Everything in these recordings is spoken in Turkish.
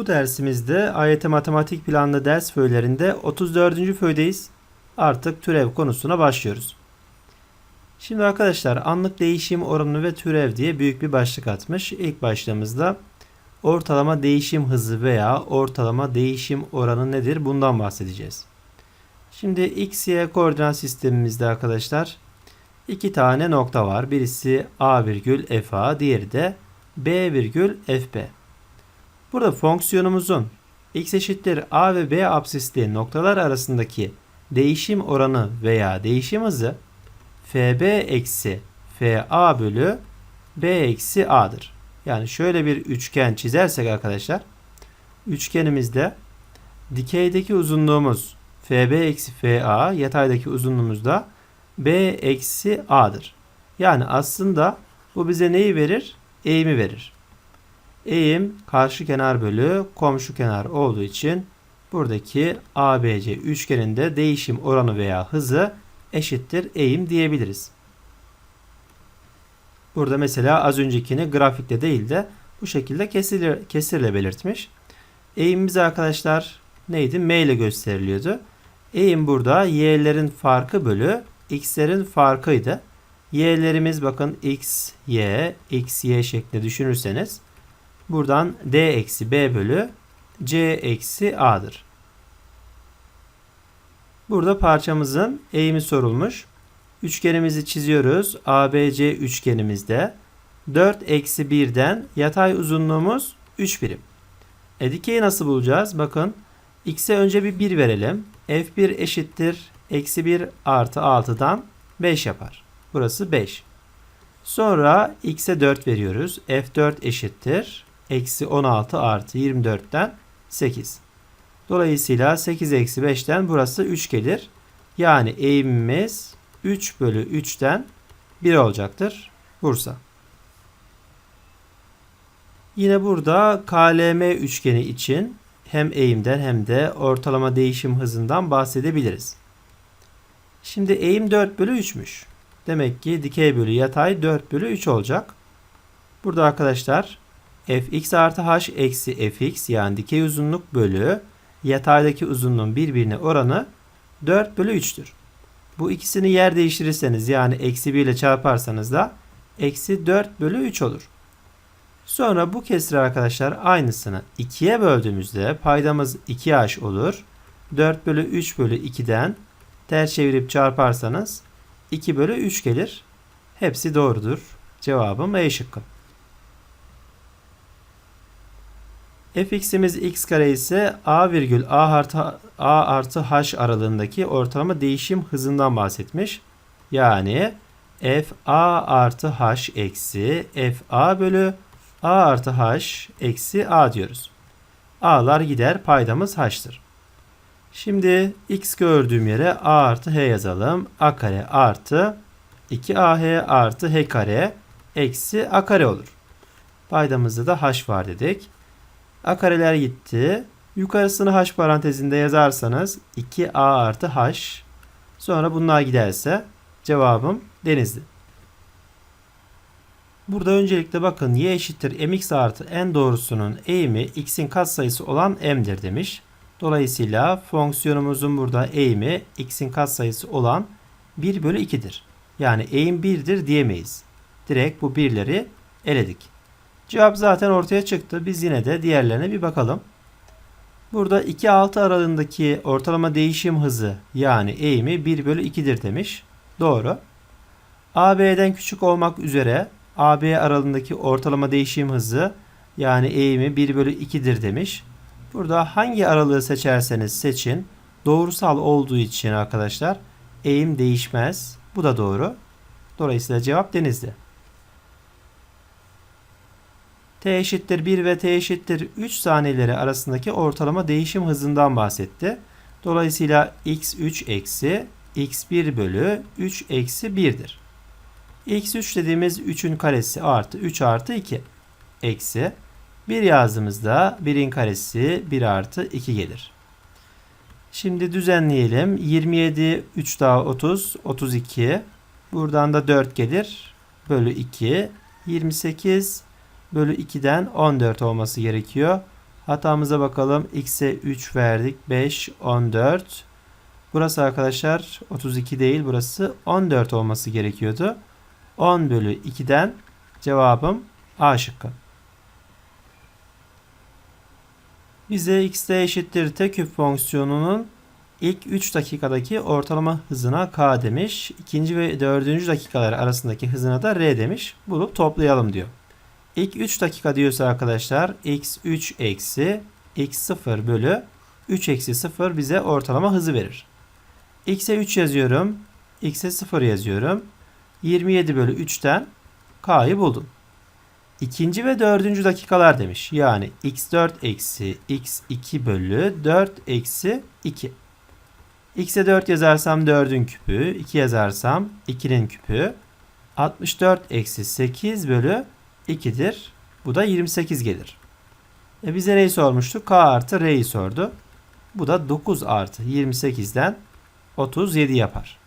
Bu dersimizde AYT Matematik Planlı ders föylerinde 34. föydeyiz. Artık türev konusuna başlıyoruz. Şimdi arkadaşlar anlık değişim oranı ve türev diye büyük bir başlık atmış. İlk başlığımızda ortalama değişim hızı veya ortalama değişim oranı nedir bundan bahsedeceğiz. Şimdi x, y koordinat sistemimizde arkadaşlar iki tane nokta var. Birisi a virgül fa, diğeri de b virgül fb. Burada fonksiyonumuzun x eşittir a ve b absisli noktalar arasındaki değişim oranı veya değişim hızı fb eksi fa bölü b eksi a'dır. Yani şöyle bir üçgen çizersek arkadaşlar üçgenimizde dikeydeki uzunluğumuz fb eksi fa yataydaki uzunluğumuz da b eksi a'dır. Yani aslında bu bize neyi verir? Eğimi verir. Eğim karşı kenar bölü komşu kenar olduğu için buradaki ABC üçgeninde değişim oranı veya hızı eşittir eğim diyebiliriz. Burada mesela az öncekini grafikte değil de bu şekilde kesirle, kesirle belirtmiş. Eğimimiz arkadaşlar neydi? M ile gösteriliyordu. Eğim burada y'lerin farkı bölü x'lerin farkıydı. Y'lerimiz bakın x, y, x, y şeklinde düşünürseniz buradan d eksi b bölü c eksi a'dır. Burada parçamızın eğimi sorulmuş. Üçgenimizi çiziyoruz. ABC üçgenimizde 4 eksi 1'den yatay uzunluğumuz 3 birim. E dikeyi nasıl bulacağız? Bakın x'e önce bir 1 verelim. f1 eşittir eksi 1 artı 6'dan 5 yapar. Burası 5. Sonra x'e 4 veriyoruz. f4 eşittir eksi 16 artı 24'ten 8. Dolayısıyla 8 eksi 5'ten burası 3 gelir. Yani eğimimiz 3 bölü 3'ten 1 olacaktır. Bursa. Yine burada KLM üçgeni için hem eğimden hem de ortalama değişim hızından bahsedebiliriz. Şimdi eğim 4 bölü 3'müş. Demek ki dikey bölü yatay 4 bölü 3 olacak. Burada arkadaşlar fx artı h eksi fx yani dikey uzunluk bölü yataydaki uzunluğun birbirine oranı 4 bölü 3'tür. Bu ikisini yer değiştirirseniz yani eksi 1 ile çarparsanız da eksi 4 bölü 3 olur. Sonra bu kesri arkadaşlar aynısını 2'ye böldüğümüzde paydamız 2h olur. 4 bölü 3 bölü 2'den ters çevirip çarparsanız 2 bölü 3 gelir. Hepsi doğrudur. Cevabım E şıkkı. Fx'imiz x kare ise a virgül a artı, a artı h aralığındaki ortalama değişim hızından bahsetmiş. Yani f a artı h eksi f a bölü a artı h eksi a diyoruz. a'lar gider paydamız h'tır. Şimdi x gördüğüm yere a artı h yazalım. a kare artı 2ah artı h kare eksi a kare olur. Paydamızda da h var dedik. A kareler gitti. Yukarısını h parantezinde yazarsanız 2a artı h. Sonra bunlar giderse cevabım denizli. Burada öncelikle bakın y eşittir mx artı n doğrusunun eğimi x'in katsayısı olan m'dir demiş. Dolayısıyla fonksiyonumuzun burada eğimi x'in katsayısı olan 1 bölü 2'dir. Yani eğim 1'dir diyemeyiz. Direkt bu birleri eledik. Cevap zaten ortaya çıktı. Biz yine de diğerlerine bir bakalım. Burada 2-6 aralığındaki ortalama değişim hızı yani eğimi 1 bölü 2'dir demiş. Doğru. AB'den küçük olmak üzere AB aralığındaki ortalama değişim hızı yani eğimi 1 bölü 2'dir demiş. Burada hangi aralığı seçerseniz seçin doğrusal olduğu için arkadaşlar eğim değişmez. Bu da doğru. Dolayısıyla cevap denizli. T eşittir 1 ve t eşittir 3 saniyeleri arasındaki ortalama değişim hızından bahsetti. Dolayısıyla x3 eksi x1 bölü 3 eksi 1'dir. x3 dediğimiz 3'ün karesi artı 3 artı 2 eksi 1 yazdığımızda 1'in karesi 1 artı 2 gelir. Şimdi düzenleyelim. 27, 3 daha 30, 32. Buradan da 4 gelir. Bölü 2. 28 bölü 2'den 14 olması gerekiyor. Hatamıza bakalım. X'e 3 verdik. 5, 14. Burası arkadaşlar 32 değil. Burası 14 olması gerekiyordu. 10 bölü 2'den cevabım A şıkkı. Bize x'te eşittir t küp fonksiyonunun ilk 3 dakikadaki ortalama hızına k demiş. İkinci ve dördüncü dakikalar arasındaki hızına da r demiş. Bulup toplayalım diyor. İlk 3 dakika diyorsa arkadaşlar x3 eksi x0 bölü 3 eksi 0 bize ortalama hızı verir. x'e 3 yazıyorum. x'e 0 yazıyorum. 27 bölü 3'ten k'yı buldum. İkinci ve dördüncü dakikalar demiş. Yani x4 eksi x2 bölü 4 eksi 2. x'e 4 yazarsam 4'ün küpü, 2 yazarsam 2'nin küpü. 64 eksi 8 bölü 2'dir. Bu da 28 gelir. E bize neyi sormuştu? K artı R'yi sordu. Bu da 9 artı 28'den 37 yapar.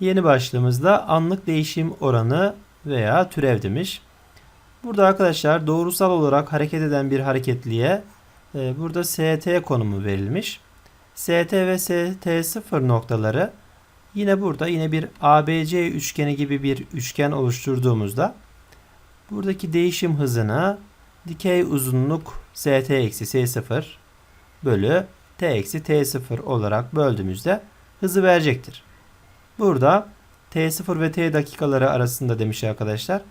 Yeni başlığımızda anlık değişim oranı veya türev demiş. Burada arkadaşlar doğrusal olarak hareket eden bir hareketliğe e, burada ST konumu verilmiş. ST ve ST0 noktaları yine burada yine bir ABC üçgeni gibi bir üçgen oluşturduğumuzda buradaki değişim hızını dikey uzunluk ST eksi S0 bölü T eksi T0 olarak böldüğümüzde hızı verecektir. Burada T0 ve T dakikaları arasında demiş arkadaşlar.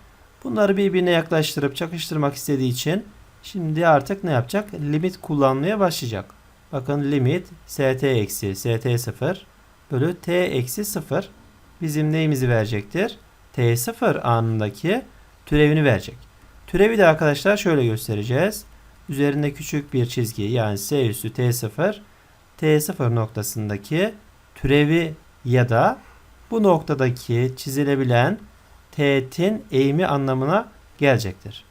Bunları birbirine yaklaştırıp çakıştırmak istediği için şimdi artık ne yapacak? Limit kullanmaya başlayacak. Bakın limit st eksi st0 bölü t eksi 0 bizim neyimizi verecektir? t0 anındaki türevini verecek. Türevi de arkadaşlar şöyle göstereceğiz. Üzerinde küçük bir çizgi yani s üstü t0 t0 noktasındaki türevi ya da bu noktadaki çizilebilen teğetin eğimi anlamına gelecektir.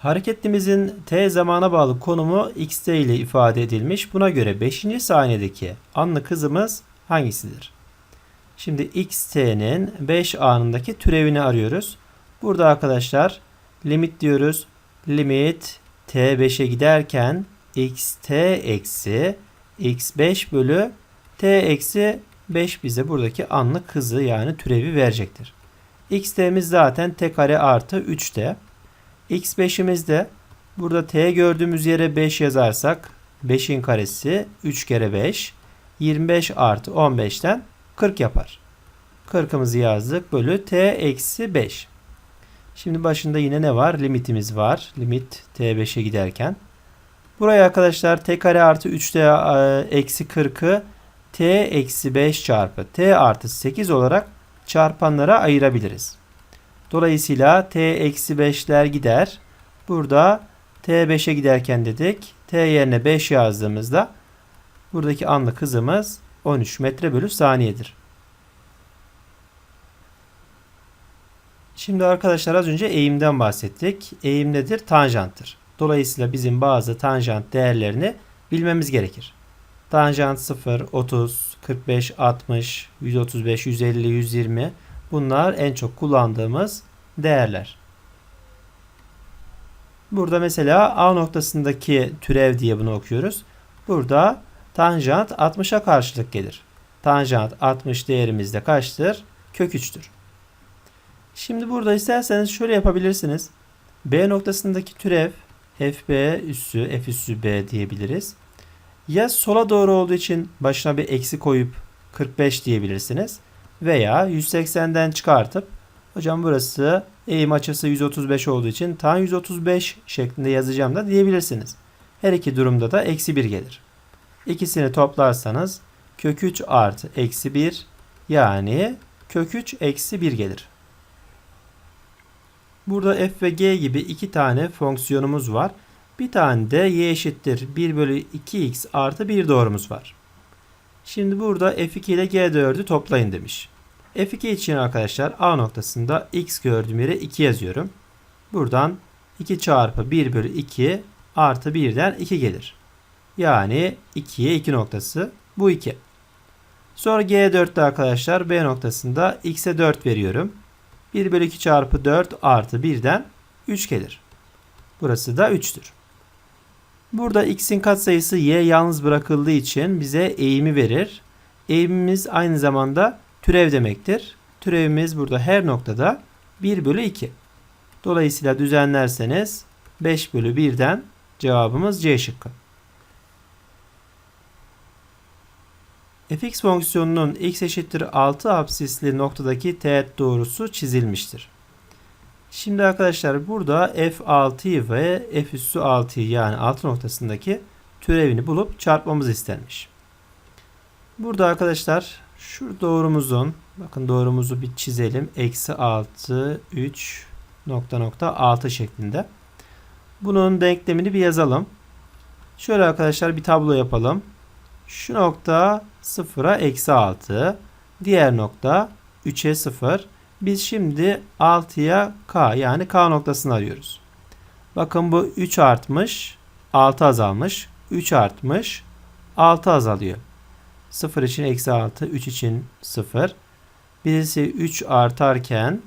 Hareketimizin t zamana bağlı konumu xt ile ifade edilmiş. Buna göre 5. saniyedeki anlık hızımız hangisidir? Şimdi xt'nin 5 anındaki türevini arıyoruz. Burada arkadaşlar limit diyoruz. Limit t5'e giderken xt eksi x5 bölü t eksi 5 bize buradaki anlık hızı yani türevi verecektir. xt'miz zaten t kare artı 3t. X5'imiz de burada t gördüğümüz yere 5 yazarsak 5'in karesi 3 kere 5 25 artı 15'ten 40 yapar. 40'ımızı yazdık bölü t eksi 5. Şimdi başında yine ne var? Limitimiz var. Limit t5'e giderken. Buraya arkadaşlar t kare artı 3t eksi 40'ı t eksi 5 çarpı t artı 8 olarak çarpanlara ayırabiliriz. Dolayısıyla t eksi 5'ler gider. Burada t 5'e giderken dedik. t yerine 5 yazdığımızda buradaki anlık hızımız 13 metre bölü saniyedir. Şimdi arkadaşlar az önce eğimden bahsettik. Eğim nedir? Tanjanttır. Dolayısıyla bizim bazı tanjant değerlerini bilmemiz gerekir. Tanjant 0, 30, 45, 60, 135, 150, 120 bunlar en çok kullandığımız değerler. Burada mesela A noktasındaki türev diye bunu okuyoruz. Burada tanjant 60'a karşılık gelir. Tanjant 60 değerimizde kaçtır? Kök 3'tür. Şimdi burada isterseniz şöyle yapabilirsiniz. B noktasındaki türev fb üssü f üssü b diyebiliriz. Ya sola doğru olduğu için başına bir eksi koyup 45 diyebilirsiniz. Veya 180'den çıkartıp hocam burası eğim açısı 135 olduğu için tan 135 şeklinde yazacağım da diyebilirsiniz. Her iki durumda da eksi 1 gelir. İkisini toplarsanız kök 3 artı eksi 1 yani kök 3 eksi 1 gelir. Burada f ve g gibi iki tane fonksiyonumuz var. Bir tane de y eşittir 1 bölü 2x artı 1 doğrumuz var. Şimdi burada f2 ile g4'ü toplayın demiş. f2 için arkadaşlar a noktasında x gördüğüm yere 2 yazıyorum. Buradan 2 çarpı 1 bölü 2 artı 1'den 2 gelir. Yani 2'ye 2 noktası bu 2. Sonra G4'te arkadaşlar B noktasında X'e 4 veriyorum. 1 bölü 2 çarpı 4 artı 1'den 3 gelir. Burası da 3'tür. Burada x'in katsayısı y yalnız bırakıldığı için bize eğimi verir. Eğimimiz aynı zamanda türev demektir. Türevimiz burada her noktada 1 bölü 2. Dolayısıyla düzenlerseniz 5 bölü 1'den cevabımız C şıkkı. fx fonksiyonunun x eşittir 6 absisli noktadaki teğet doğrusu çizilmiştir. Şimdi arkadaşlar burada f6'yı ve f üssü 6'yı yani 6 noktasındaki türevini bulup çarpmamız istenmiş. Burada arkadaşlar şu doğrumuzun bakın doğrumuzu bir çizelim. Eksi 6 3 nokta nokta 6 şeklinde. Bunun denklemini bir yazalım. Şöyle arkadaşlar bir tablo yapalım. Şu nokta 0'a eksi 6. Diğer nokta 3'e 0. Biz şimdi 6'ya k yani k noktasını arıyoruz. Bakın bu 3 artmış. 6 azalmış. 3 artmış. 6 azalıyor. 0 için eksi 6. 3 için 0. Birisi 3 artarken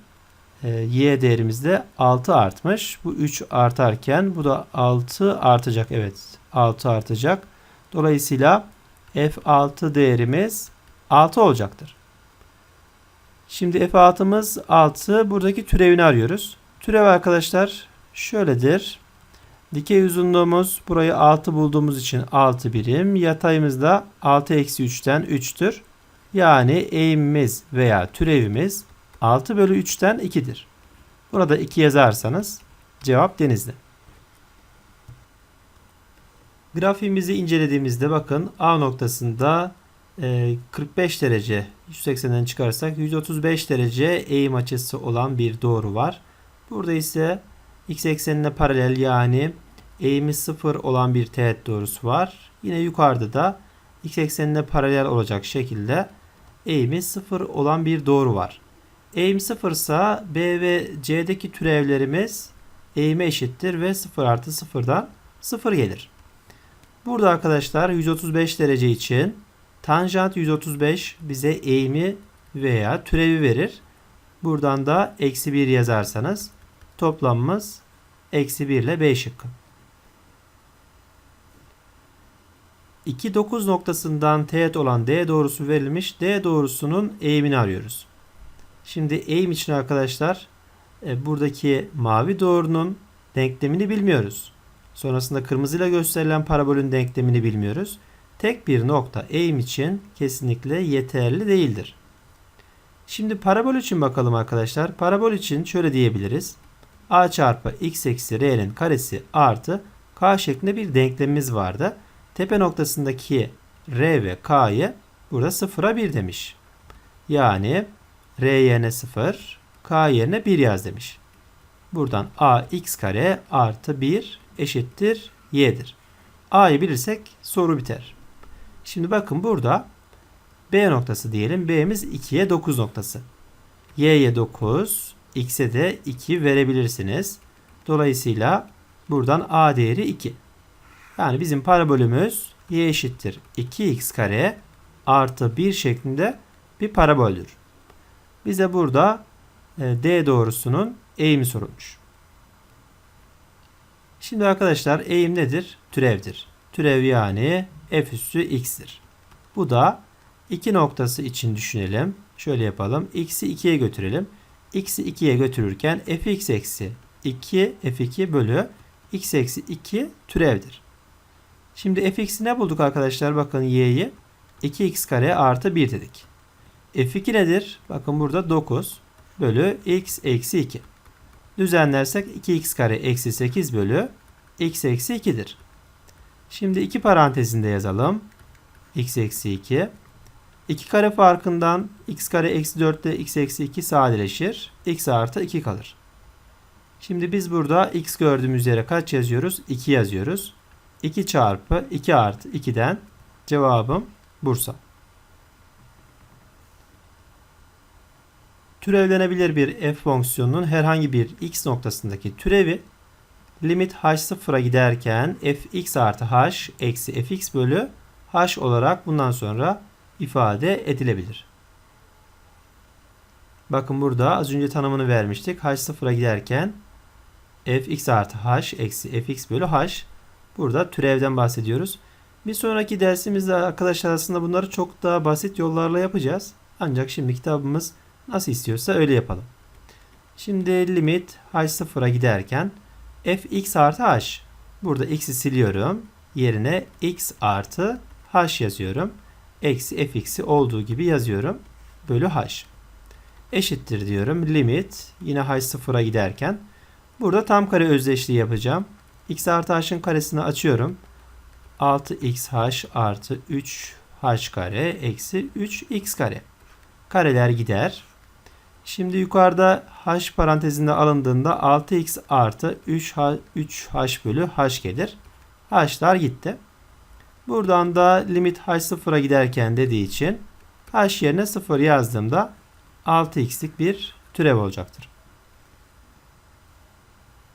e, y değerimizde 6 artmış. Bu 3 artarken bu da 6 artacak. Evet 6 artacak. Dolayısıyla f6 değerimiz 6 olacaktır. Şimdi f6'mız 6. Buradaki türevini arıyoruz. Türev arkadaşlar şöyledir. Dikey uzunluğumuz burayı 6 bulduğumuz için 6 birim. Yatayımız da 6 eksi 3'ten 3'tür. Yani eğimimiz veya türevimiz 6 bölü 3'ten 2'dir. Burada 2 yazarsanız cevap denizli. Grafiğimizi incelediğimizde bakın A noktasında 45 e, derece 180'den çıkarsak 135 derece eğim açısı olan bir doğru var. Burada ise x eksenine paralel yani eğimi 0 olan bir teğet doğrusu var. Yine yukarıda da x eksenine paralel olacak şekilde eğimi 0 olan bir doğru var. Eğim 0 ise B ve C'deki türevlerimiz eğime eşittir ve 0 artı 0'dan 0 gelir. Burada arkadaşlar 135 derece için tanjant 135 bize eğimi veya türevi verir. Buradan da eksi 1 yazarsanız toplamımız eksi 1 ile B şıkkı. 2 9 noktasından teğet olan D doğrusu verilmiş. D doğrusunun eğimini arıyoruz. Şimdi eğim için arkadaşlar e, buradaki mavi doğrunun denklemini bilmiyoruz. Sonrasında kırmızıyla gösterilen parabolün denklemini bilmiyoruz. Tek bir nokta eğim için kesinlikle yeterli değildir. Şimdi parabol için bakalım arkadaşlar. Parabol için şöyle diyebiliriz. a çarpı x eksi r'nin karesi artı k şeklinde bir denklemimiz vardı. Tepe noktasındaki r ve k'yı burada sıfıra 1 demiş. Yani r yerine 0, k yerine 1 yaz demiş. Buradan a x kare artı 1 eşittir y'dir. A'yı bilirsek soru biter. Şimdi bakın burada B noktası diyelim. B'miz 2'ye 9 noktası. Y'ye 9, X'e de 2 verebilirsiniz. Dolayısıyla buradan A değeri 2. Yani bizim parabolümüz y eşittir 2x kare artı 1 şeklinde bir paraboldür. Bize burada e, D doğrusunun eğimi sorulmuş. Şimdi arkadaşlar eğim nedir? Türevdir. Türev yani f üssü x'tir. Bu da 2 noktası için düşünelim. Şöyle yapalım. x'i 2'ye götürelim. x'i 2'ye götürürken fx eksi 2 f2 bölü x eksi 2 türevdir. Şimdi fx'i ne bulduk arkadaşlar? Bakın y'yi 2x kare artı 1 dedik. f2 nedir? Bakın burada 9 bölü x eksi 2. Düzenlersek 2x kare eksi 8 bölü x eksi 2'dir. Şimdi iki parantezinde yazalım. x eksi 2. 2 kare farkından x kare eksi 4 ile x eksi 2 sadeleşir. x artı 2 kalır. Şimdi biz burada x gördüğümüz yere kaç yazıyoruz? 2 yazıyoruz. 2 çarpı 2 artı 2'den cevabım Bursa. Türevlenebilir bir f fonksiyonunun herhangi bir x noktasındaki türevi limit h sıfıra giderken fx artı h eksi fx bölü h olarak bundan sonra ifade edilebilir. Bakın burada az önce tanımını vermiştik. h sıfıra giderken fx artı h eksi fx bölü h. Burada türevden bahsediyoruz. Bir sonraki dersimizde arkadaşlar aslında bunları çok daha basit yollarla yapacağız. Ancak şimdi kitabımız nasıl istiyorsa öyle yapalım. Şimdi limit h sıfıra giderken fx artı h. Burada x'i siliyorum. Yerine x artı h yazıyorum. Eksi fx'i olduğu gibi yazıyorum. Bölü h. Eşittir diyorum. Limit yine h sıfıra giderken. Burada tam kare özdeşliği yapacağım. x artı h'ın karesini açıyorum. 6xh artı 3h kare eksi 3x kare. Kareler gider. Şimdi yukarıda h parantezinde alındığında 6x artı 3h, 3h bölü h gelir. h'lar gitti. Buradan da limit h sıfıra giderken dediği için h yerine 0 yazdığımda 6x'lik bir türev olacaktır.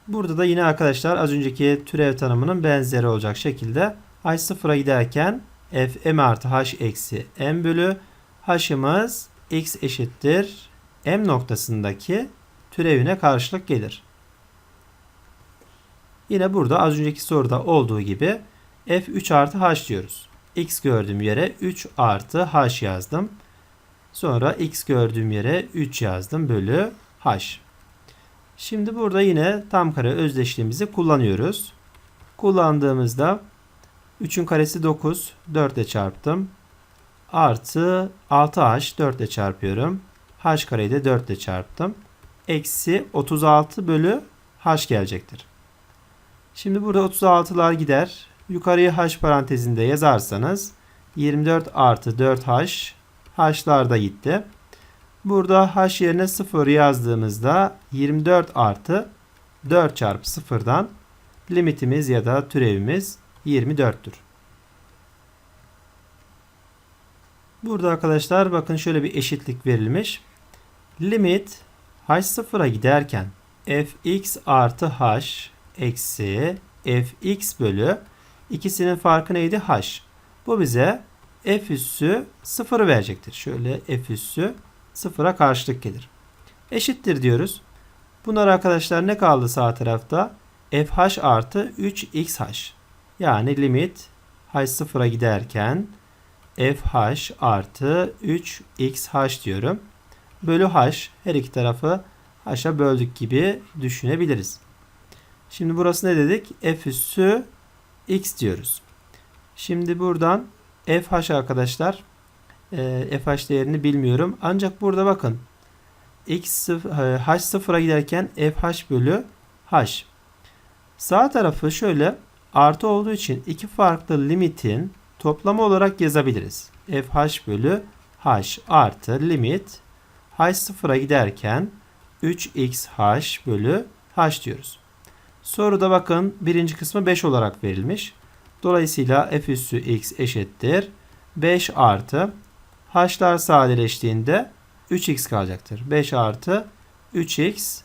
Burada da yine arkadaşlar az önceki türev tanımının benzeri olacak şekilde h sıfıra giderken f m artı h eksi m bölü h'ımız x eşittir m noktasındaki türevine karşılık gelir. Yine burada az önceki soruda olduğu gibi f3 artı h diyoruz. x gördüğüm yere 3 artı h yazdım. Sonra x gördüğüm yere 3 yazdım bölü h. Şimdi burada yine tam kare özdeşliğimizi kullanıyoruz. Kullandığımızda 3'ün karesi 9. 4 ile çarptım. Artı 6h 4 ile çarpıyorum. H kareyi de 4 ile çarptım. Eksi 36 bölü h gelecektir. Şimdi burada 36'lar gider. Yukarıya h parantezinde yazarsanız 24 artı 4h h'lar da gitti. Burada h yerine 0 yazdığımızda 24 artı 4 çarpı 0'dan limitimiz ya da türevimiz 24'tür. Burada arkadaşlar bakın şöyle bir eşitlik verilmiş. Limit h sıfıra giderken fx artı h eksi fx bölü ikisinin farkı neydi? h. Bu bize f üssü 0 verecektir. Şöyle f üssü 0'a karşılık gelir. Eşittir diyoruz. Bunlar arkadaşlar ne kaldı sağ tarafta? fh artı 3xh. Yani limit h sıfıra giderken fh artı 3xh diyorum. Bölü h her iki tarafı h'a böldük gibi düşünebiliriz. Şimdi burası ne dedik? f üssü x diyoruz. Şimdi buradan fh arkadaşlar e, fh değerini bilmiyorum. Ancak burada bakın x h sıfıra giderken fh bölü h. Sağ tarafı şöyle artı olduğu için iki farklı limitin toplamı olarak yazabiliriz. fh bölü h artı limit h sıfıra giderken 3xh bölü h diyoruz. Soruda bakın birinci kısmı 5 olarak verilmiş. Dolayısıyla f üssü x eşittir. 5 artı h'lar sadeleştiğinde 3x kalacaktır. 5 artı 3x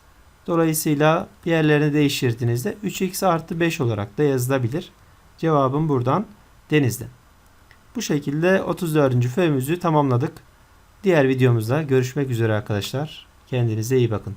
dolayısıyla yerlerini değiştirdiğinizde 3x artı 5 olarak da yazılabilir. Cevabım buradan denizli. Bu şekilde 34. föyümüzü tamamladık. Diğer videomuzda görüşmek üzere arkadaşlar. Kendinize iyi bakın.